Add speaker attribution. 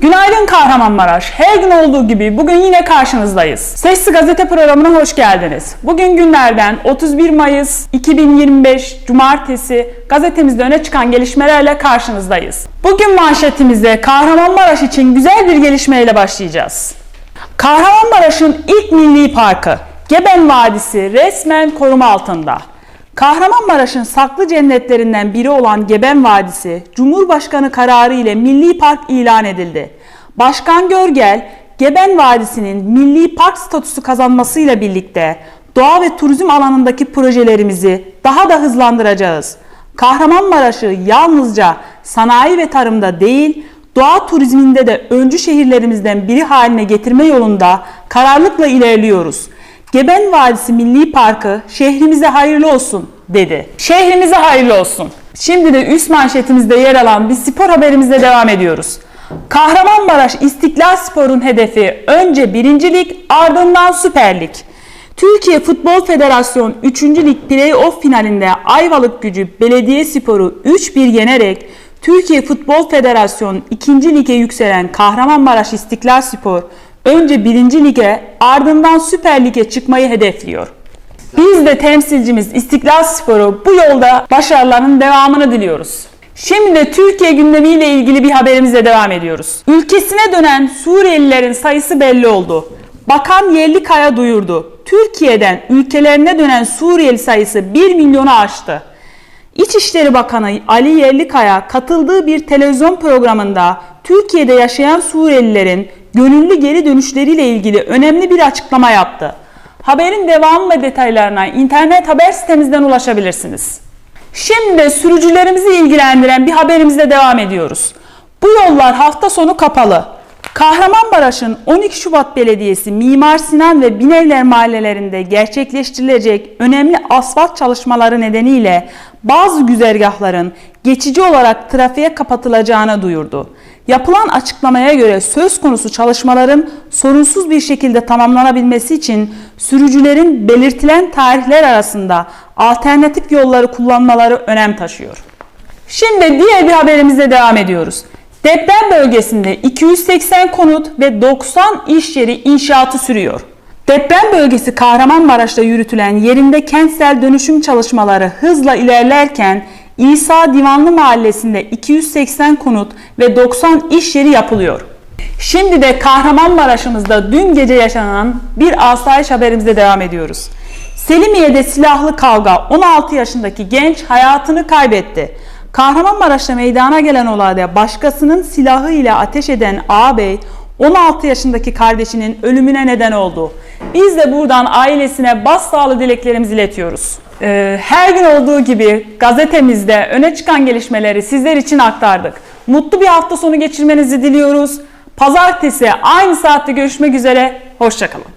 Speaker 1: Günaydın Kahramanmaraş. Her gün olduğu gibi bugün yine karşınızdayız. Sesli Gazete programına hoş geldiniz. Bugün günlerden 31 Mayıs 2025 Cumartesi gazetemizde öne çıkan gelişmelerle karşınızdayız. Bugün manşetimizde Kahramanmaraş için güzel bir gelişmeyle başlayacağız. Kahramanmaraş'ın ilk milli parkı Geben Vadisi resmen koruma altında. Kahramanmaraş'ın saklı cennetlerinden biri olan Geben Vadisi, Cumhurbaşkanı kararı ile milli park ilan edildi. Başkan Görgel, Geben Vadisi'nin milli park statüsü kazanmasıyla birlikte doğa ve turizm alanındaki projelerimizi daha da hızlandıracağız. Kahramanmaraş'ı yalnızca sanayi ve tarımda değil, doğa turizminde de öncü şehirlerimizden biri haline getirme yolunda kararlılıkla ilerliyoruz. Geben Vadisi Milli Parkı şehrimize hayırlı olsun dedi. Şehrimize hayırlı olsun. Şimdi de üst manşetimizde yer alan bir spor haberimizle devam ediyoruz. Kahramanmaraş İstiklal Spor'un hedefi önce birincilik ardından Süper Lig. Türkiye Futbol Federasyonu 3. Lig Play-Off finalinde Ayvalık Gücü Belediye Sporu 3-1 yenerek Türkiye Futbol Federasyonu 2. Lig'e yükselen Kahramanmaraş İstiklal Spor önce 1. Lig'e ardından Süper Lig'e çıkmayı hedefliyor. Biz de temsilcimiz İstiklal Spor'u bu yolda başarılarının devamını diliyoruz. Şimdi de Türkiye gündemiyle ilgili bir haberimizle devam ediyoruz. Ülkesine dönen Suriyelilerin sayısı belli oldu. Bakan Yerlikaya duyurdu. Türkiye'den ülkelerine dönen Suriyeli sayısı 1 milyonu aştı. İçişleri Bakanı Ali Yerlikaya katıldığı bir televizyon programında Türkiye'de yaşayan Suriyelilerin gönüllü geri dönüşleriyle ilgili önemli bir açıklama yaptı. Haberin devamı ve detaylarına internet haber sitemizden ulaşabilirsiniz. Şimdi sürücülerimizi ilgilendiren bir haberimizle devam ediyoruz. Bu yollar hafta sonu kapalı. Kahramanmaraş'ın 12 Şubat Belediyesi Mimar Sinan ve Binevler mahallelerinde gerçekleştirilecek önemli asfalt çalışmaları nedeniyle bazı güzergahların geçici olarak trafiğe kapatılacağını duyurdu. Yapılan açıklamaya göre söz konusu çalışmaların sorunsuz bir şekilde tamamlanabilmesi için sürücülerin belirtilen tarihler arasında alternatif yolları kullanmaları önem taşıyor. Şimdi diğer bir haberimizle devam ediyoruz. Deprem bölgesinde 280 konut ve 90 iş yeri inşaatı sürüyor. Deprem bölgesi Kahramanmaraş'ta yürütülen yerinde kentsel dönüşüm çalışmaları hızla ilerlerken İsa Divanlı Mahallesi'nde 280 konut ve 90 iş yeri yapılıyor. Şimdi de Kahramanmaraş'ımızda dün gece yaşanan bir asayiş haberimize devam ediyoruz. Selimiye'de silahlı kavga 16 yaşındaki genç hayatını kaybetti. Kahramanmaraş'ta meydana gelen olayda başkasının silahı ile ateş eden ağabey 16 yaşındaki kardeşinin ölümüne neden oldu. Biz de buradan ailesine başsağlığı dileklerimizi iletiyoruz. Ee, her gün olduğu gibi gazetemizde öne çıkan gelişmeleri sizler için aktardık. Mutlu bir hafta sonu geçirmenizi diliyoruz. Pazartesi aynı saatte görüşmek üzere. Hoşçakalın.